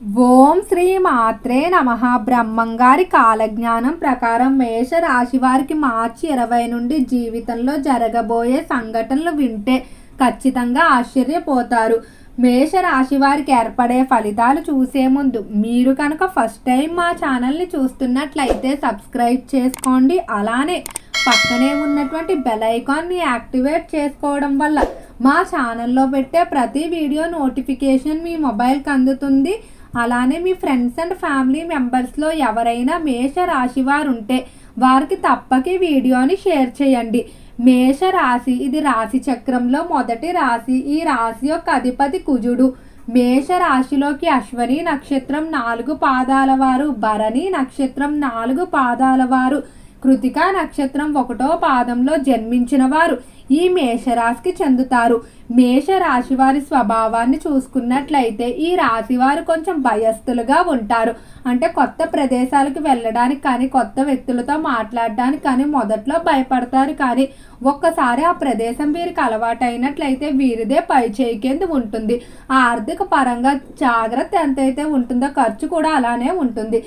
ఓం శ్రీ మాత్రే నమ. బ్రహ్మంగారి కాలజ్ఞానం ప్రకారం మేష రాశి వారికి మార్చి ఇరవై నుండి జీవితంలో జరగబోయే సంఘటనలు వింటే ఖచ్చితంగా ఆశ్చర్యపోతారు. మేష రాశి వారికి ఏర్పడే ఫలితాలు చూసే ముందు మీరు కనుక ఫస్ట్ టైం మా ఛానల్ని చూస్తున్నట్లయితే సబ్స్క్రైబ్ చేసుకోండి. అలానే పక్కనే ఉన్నటువంటి బెల్ ఐకాన్ని యాక్టివేట్ చేసుకోవడం వల్ల మా ఛానల్లో పెట్టే ప్రతి వీడియో నోటిఫికేషన్ మీ మొబైల్కి అందుతుంది. అలానే మీ ఫ్రెండ్స్ అండ్ ఫ్యామిలీ మెంబర్స్లో ఎవరైనా మేష రాశి వారు ఉంటే వారికి తప్పక ఈ వీడియోని షేర్ చేయండి. మేష రాశి ఇది రాశి చక్రంలో మొదటి రాశి ఈ రాశి యొక్క అధిపతి కుజుడు. మేష రాశిలోకి అశ్వని నక్షత్రం నాలుగు పాదాల వారు భరణి నక్షత్రం నాలుగు పాదాల వారు కృతికా నక్షత్రం ఒకటో పాదంలో జన్మించిన వారు. ఈ మేషరాశికి చెందుతారు. మేషరాశి వారి స్వభావాన్ని చూసుకున్నట్లయితే ఈ రాశి వారు కొంచెం భయస్థులుగా ఉంటారు. అంటే కొత్త ప్రదేశాలకు వెళ్ళడానికి కానీ కొత్త వ్యక్తులతో మాట్లాడడానికి కానీ మొదట్లో భయపడతారు. కానీ ఒక్కసారి ఆ ప్రదేశం వీరికి అలవాటైనట్లయితే వీరిదే పై చేయకేంది ఉంటుంది. ఆర్థిక పరంగా జాగ్రత్త ఎంతైతే ఉంటుందో ఖర్చు కూడా అలానే ఉంటుంది.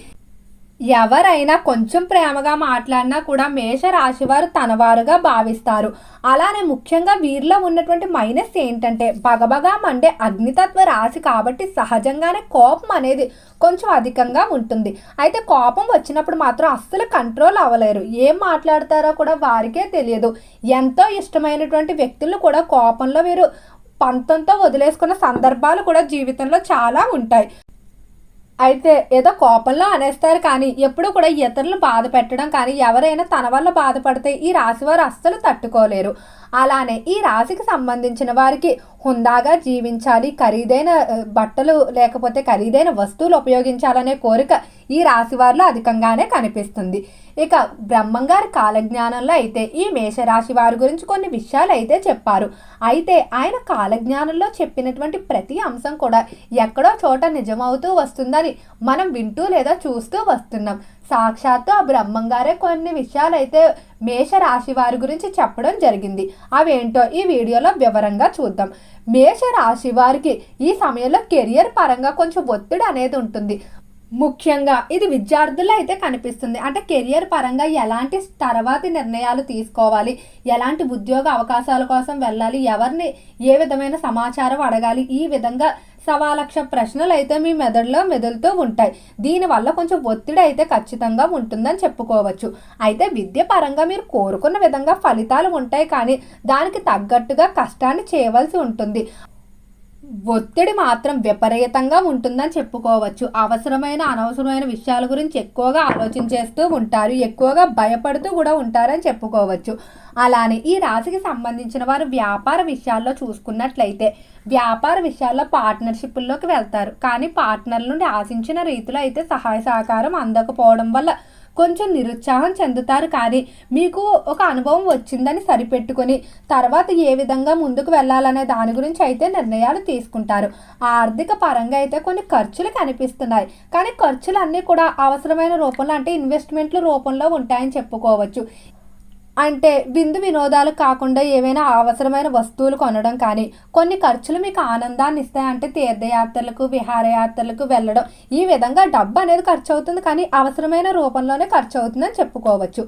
ఎవరైనా కొంచెం ప్రేమగా మాట్లాడినా కూడా మేష రాశి వారు తనవారుగా భావిస్తారు. అలానే ముఖ్యంగా వీరిలో ఉన్నటువంటి మైనస్ ఏంటంటే బగబగా మండే అగ్నితత్వ రాశి కాబట్టి సహజంగానే కోపం అనేది కొంచెం అధికంగా ఉంటుంది. అయితే కోపం వచ్చినప్పుడు మాత్రం అస్సలు కంట్రోల్ అవ్వలేరు. ఏం మాట్లాడతారో కూడా వారికే తెలియదు. ఎంతో ఇష్టమైనటువంటి వ్యక్తులు కూడా కోపంలో వీరు పంతంతో వదిలేసుకున్న సందర్భాలు కూడా జీవితంలో చాలా ఉంటాయి. అయితే ఏదో కోపంలో అనేస్తారు కానీ ఎప్పుడు కూడా ఇతరులు బాధ పెట్టడం కానీ ఎవరైనా తన వల్ల బాధపడితే ఈ రాశివారు అస్సలు తట్టుకోలేరు. అలానే ఈ రాశికి సంబంధించిన వారికి హుందాగా జీవించాలి ఖరీదైన బట్టలు లేకపోతే ఖరీదైన వస్తువులు ఉపయోగించాలనే కోరిక ఈ రాశి వారిలో అధికంగానే కనిపిస్తుంది. ఇక బ్రహ్మంగారి కాలజ్ఞానంలో అయితే ఈ మేషరాశి వారి గురించి కొన్ని విషయాలు అయితే చెప్పారు. అయితే ఆయన కాలజ్ఞానంలో చెప్పినటువంటి ప్రతి అంశం కూడా ఎక్కడో చోట నిజమవుతూ వస్తుందని మనం వింటూ లేదా చూస్తూ వస్తున్నాం. సాక్షాత్తు ఆ బ్రహ్మంగారే కొన్ని విషయాలు అయితే మేషరాశి వారి గురించి చెప్పడం జరిగింది. అవేంటో ఈ వీడియోలో వివరంగా చూద్దాం. మేషరాశి వారికి ఈ సమయంలో కెరియర్ పరంగా కొంచెం ఒత్తిడి అనేది ఉంటుంది. ముఖ్యంగా ఇది విద్యార్థుల్లో అయితే కనిపిస్తుంది. అంటే కెరియర్ పరంగా ఎలాంటి తర్వాతి నిర్ణయాలు తీసుకోవాలి? ఎలాంటి ఉద్యోగ అవకాశాల కోసం వెళ్ళాలి? ఎవరిని ఏ విధమైన సమాచారం అడగాలి? ఈ విధంగా సవా లక్ష ప్రశ్నలు అయితే మీ మెదడులో మెదులుతూ ఉంటాయి. దీనివల్ల కొంచెం ఒత్తిడి అయితే ఖచ్చితంగా ఉంటుందని చెప్పుకోవచ్చు. అయితే విద్య పరంగా మీరు కోరుకున్న విధంగా ఫలితాలు ఉంటాయి కానీ దానికి తగ్గట్టుగా కష్టాన్ని చేయవలసి ఉంటుంది. ఒత్తిడి మాత్రం విపరీతంగా ఉంటుందని చెప్పుకోవచ్చు. అవసరమైన అనవసరమైన విషయాల గురించి ఎక్కువగా ఆలోచించేస్తూ ఉంటారు. ఎక్కువగా భయపడుతూ కూడా ఉంటారని చెప్పుకోవచ్చు. అలానే ఈ రాశికి సంబంధించిన వారు వ్యాపార విషయాల్లో చూసుకున్నట్లయితే వ్యాపార విషయాల్లో పార్ట్నర్షిప్ల్లోకి వెళ్తారు. కానీ పార్ట్నర్ల నుండి ఆశించిన రీతిలో అయితే సహాయ సహకారం అందకపోవడం వల్ల కొంచెం నిరుత్సాహం చెందుతారు. కానీ మీకు ఒక అనుభవం వచ్చిందని సరిపెట్టుకొని తర్వాత ఏ విధంగా ముందుకు వెళ్ళాలనే దాని గురించి అయితే నిర్ణయాలు తీసుకుంటారు. ఆర్థిక పరంగా అయితే కొన్ని ఖర్చులు కనిపిస్తున్నాయి. కానీ ఖర్చులు అన్నీ కూడా అవసరమైన రూపంలో అంటే ఇన్వెస్ట్మెంట్ల రూపంలో ఉంటాయని చెప్పుకోవచ్చు. అంటే విందు వినోదాలు కాకుండా ఏవైనా అవసరమైన వస్తువులు కొనడం కానీ కొన్ని ఖర్చులు మీకు ఆనందాన్ని ఇస్తాయి అంటే తీర్థయాత్రలకు విహారయాత్రలకు వెళ్ళడం. ఈ విధంగా డబ్బు అనేది ఖర్చు అవుతుంది కానీ అవసరమైన రూపంలోనే ఖర్చు అవుతుందని చెప్పుకోవచ్చు.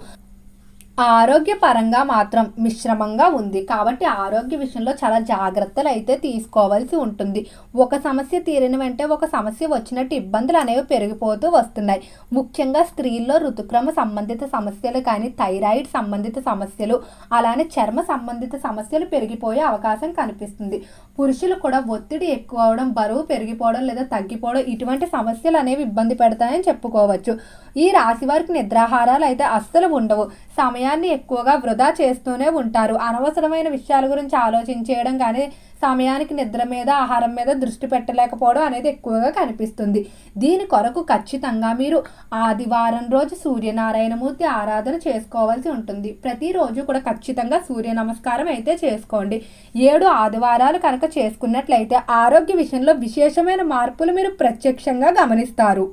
ఆరోగ్యపరంగా మాత్రం మిశ్రమంగా ఉంది. కాబట్టి ఆరోగ్య విషయంలో చాలా జాగ్రత్తలు అయితే తీసుకోవాల్సి ఉంటుంది. ఒక సమస్య తీరిన వెంటే ఒక సమస్య వచ్చినట్టు ఇబ్బందులు అనేవి పెరిగిపోతూ వస్తున్నాయి. ముఖ్యంగా స్త్రీల్లో ఋతుక్రమ సంబంధిత సమస్యలు కానీ థైరాయిడ్ సంబంధిత సమస్యలు అలానే చర్మ సంబంధిత సమస్యలు పెరిగిపోయే అవకాశం కనిపిస్తుంది. పురుషులు కూడా ఒత్తిడి ఎక్కువ అవడం బరువు పెరిగిపోవడం లేదా తగ్గిపోవడం ఇటువంటి సమస్యలు అనేవి ఇబ్బంది పెడతాయని చెప్పుకోవచ్చు. ఈ రాశి వారికి నిద్రాహారాలు అయితే అస్సలు ఉండవు. సమయం సమయాన్ని ఎక్కువగా వృధా చేస్తూనే ఉంటారు. అనవసరమైన విషయాల గురించి ఆలోచించేయడం కానీ సమయానికి నిద్ర మీద ఆహారం మీద దృష్టి పెట్టలేకపోవడం అనేది ఎక్కువగా కనిపిస్తుంది. దీని కొరకు ఖచ్చితంగా మీరు ఆదివారం రోజు సూర్యనారాయణమూర్తి ఆరాధన చేసుకోవాల్సి ఉంటుంది. ప్రతిరోజు కూడా ఖచ్చితంగా సూర్య నమస్కారం అయితే చేసుకోండి. ఏడు ఆదివారాలు కనుక చేసుకున్నట్లయితే ఆరోగ్య విషయంలో విశేషమైన మార్పులు మీరు ప్రత్యక్షంగా గమనిస్తారు.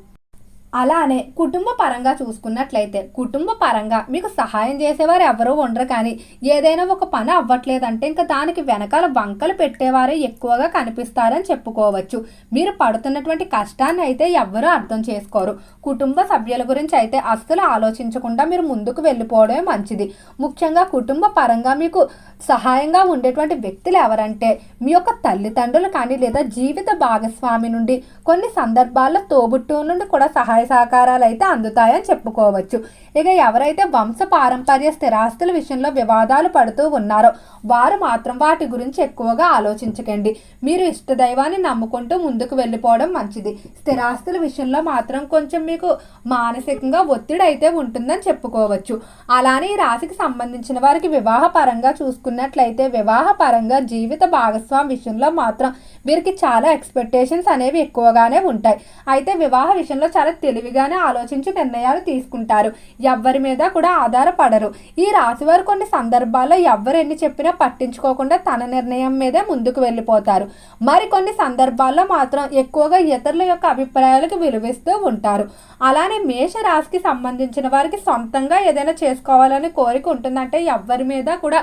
అలానే కుటుంబ పరంగా చూసుకున్నట్లయితే కుటుంబ పరంగా మీకు సహాయం చేసేవారు ఎవరూ ఉండరు కానీ ఏదైనా ఒక పని అవ్వట్లేదంటే ఇంకా దానికి వెనకాల వంకలు పెట్టేవారే ఎక్కువగా కనిపిస్తారని చెప్పుకోవచ్చు. మీరు పడుతున్నటువంటి కష్టాన్ని అయితే ఎవ్వరూ అర్థం చేసుకోరు. కుటుంబ సభ్యుల గురించి అయితే అస్సలు ఆలోచించకుండా మీరు ముందుకు వెళ్ళిపోవడమే మంచిది. ముఖ్యంగా కుటుంబ పరంగా మీకు సహాయంగా ఉండేటువంటి వ్యక్తులు ఎవరంటే మీ యొక్క తల్లిదండ్రులు కానీ లేదా జీవిత భాగస్వామి నుండి కొన్ని సందర్భాల్లో తోబుట్టు నుండి కూడా సహాయ సహకారాలు అయితే అందుతాయని చెప్పుకోవచ్చు. ఇక ఎవరైతే వంశ పారంపర్య స్థిరాస్తుల విషయంలో వివాదాలు పడుతూ ఉన్నారో వారు మాత్రం వాటి గురించి ఎక్కువగా ఆలోచించకండి. మీరు ఇష్టదైవాన్ని నమ్ముకుంటూ ముందుకు వెళ్ళిపోవడం మంచిది. స్థిరాస్తుల విషయంలో మాత్రం కొంచెం మీకు మానసికంగా ఒత్తిడి అయితే ఉంటుందని చెప్పుకోవచ్చు. అలానే ఈ రాశికి సంబంధించిన వారికి వివాహ పరంగా చూసుకున్నట్లయితే వివాహ పరంగా జీవిత భాగస్వామి విషయంలో మాత్రం వీరికి చాలా ఎక్స్పెక్టేషన్స్ అనేవి ఎక్కువగానే ఉంటాయి. అయితే వివాహ విషయంలో చాలా తెలివిగానే ఆలోచించి నిర్ణయాలు తీసుకుంటారు. ఎవ్వరి మీద కూడా ఆధారపడరు. ఈ రాశివారు కొన్ని సందర్భాల్లో ఎవ్వరు ఎన్ని చెప్పినా పట్టించుకోకుండా తన నిర్ణయం మీదే ముందుకు వెళ్ళిపోతారు. మరి కొన్ని సందర్భాల్లో మాత్రం ఎక్కువగా ఇతరుల యొక్క అభిప్రాయాలకు విలువిస్తూ ఉంటారు. అలానే మేష రాశికి సంబంధించిన వారికి సొంతంగా ఏదైనా చేసుకోవాలని కోరిక ఉంటుందంటే ఎవ్వరి మీద కూడా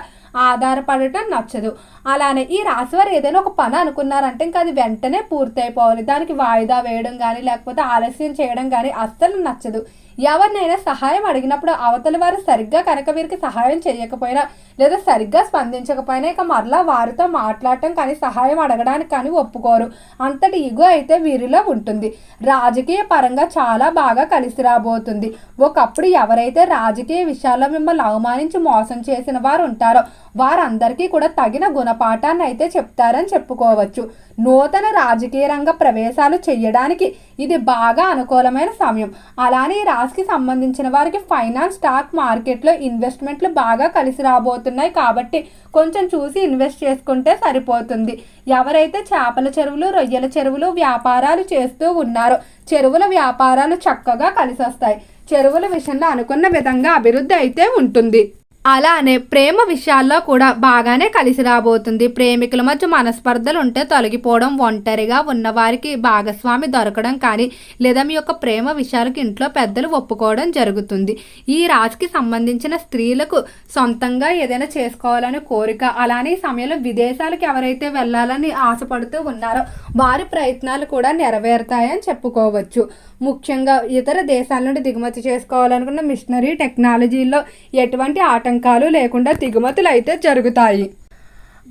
ఆధారపడటం నచ్చదు. అలానే ఈ రాశి వారు ఏదైనా ఒక పని అనుకున్నారంటే ఇంకా అది వెంటనే పూర్తయిపోవాలి. దానికి వాయిదా వేయడం కానీ లేకపోతే ఆలస్యం చేయడం కానీ అస్సలు నచ్చదు. ఎవరినైనా సహాయం అడిగినప్పుడు అవతల వారు సరిగ్గా కనుక వీరికి సహాయం చేయకపోయినా లేదా సరిగ్గా స్పందించకపోయినా ఇక మరలా వారితో మాట్లాడటం కానీ సహాయం అడగడానికి కానీ ఒప్పుకోరు. అంతటి ఇగో అయితే వీరిలో ఉంటుంది. రాజకీయ పరంగా చాలా బాగా కలిసి రాబోతుంది. ఒకప్పుడు ఎవరైతే రాజకీయ విషయాల్లో మిమ్మల్ని అవమానించి మోసం చేసిన వారు ఉంటారో వారందరికీ కూడా తగిన గుణపాఠాన్ని అయితే చెప్తారని చెప్పుకోవచ్చు. నూతన రాజకీయ రంగ ప్రవేశాలు చేయడానికి ఇది బాగా అనుకూలమైన సమయం. అలానే ఈ రాశికి సంబంధించిన వారికి ఫైనాన్స్ స్టాక్ మార్కెట్లో ఇన్వెస్ట్మెంట్లు బాగా కలిసి రాబోతున్నాయి కాబట్టి కొంచెం చూసి ఇన్వెస్ట్ చేసుకుంటే సరిపోతుంది. ఎవరైతే చేపల చెరువులు రొయ్యల చెరువులు వ్యాపారాలు చేస్తూ ఉన్నారో చెరువుల వ్యాపారాలు చక్కగా కలిసి వస్తాయి చెరువుల విషయంలో అనుకున్న విధంగా అభివృద్ధి అయితే ఉంటుంది. అలానే ప్రేమ విషయాల్లో కూడా బాగానే కలిసి రాబోతుంది. ప్రేమికుల మధ్య మనస్పర్ధలు ఉంటే తొలగిపోవడం ఒంటరిగా ఉన్నవారికి భాగస్వామి దొరకడం కానీ లేదా మీ యొక్క ప్రేమ విషయాలకు ఇంట్లో పెద్దలు ఒప్పుకోవడం జరుగుతుంది. ఈ రాశికి సంబంధించిన స్త్రీలకు సొంతంగా ఏదైనా చేసుకోవాలనే కోరిక అలానే ఈ సమయంలో విదేశాలకు ఎవరైతే వెళ్ళాలని ఆశపడుతూ ఉన్నారో వారి ప్రయత్నాలు కూడా నెరవేరుతాయని చెప్పుకోవచ్చు. ముఖ్యంగా ఇతర దేశాల నుండి దిగుమతి చేసుకోవాలనుకున్న మిషనరీ టెక్నాలజీలో ఎటువంటి ఆటంకాలు లేకుండా దిగుమతులు అయితే జరుగుతాయి.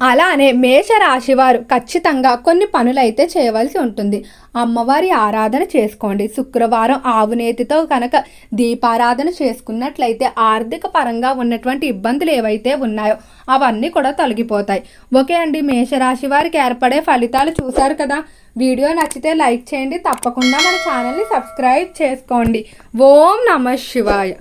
అలానే మేషరాశి వారు ఖచ్చితంగా కొన్ని పనులైతే చేయవలసి ఉంటుంది. అమ్మవారి ఆరాధన చేసుకోండి. శుక్రవారం ఆవునేతితో కనుక దీపారాధన చేసుకున్నట్లయితే ఆర్థిక పరంగా ఉన్నటువంటి ఇబ్బందులు ఏవైతే ఉన్నాయో అవన్నీ కూడా తొలగిపోతాయి. ఓకే అండి మేషరాశి వారికి ఏర్పడే ఫలితాలు చూశారు కదా? వీడియో నచ్చితే లైక్ చేయండి. తప్పకుండా మన ఛానల్ని సబ్స్క్రైబ్ చేసుకోండి. ఓం నమ శివాయ.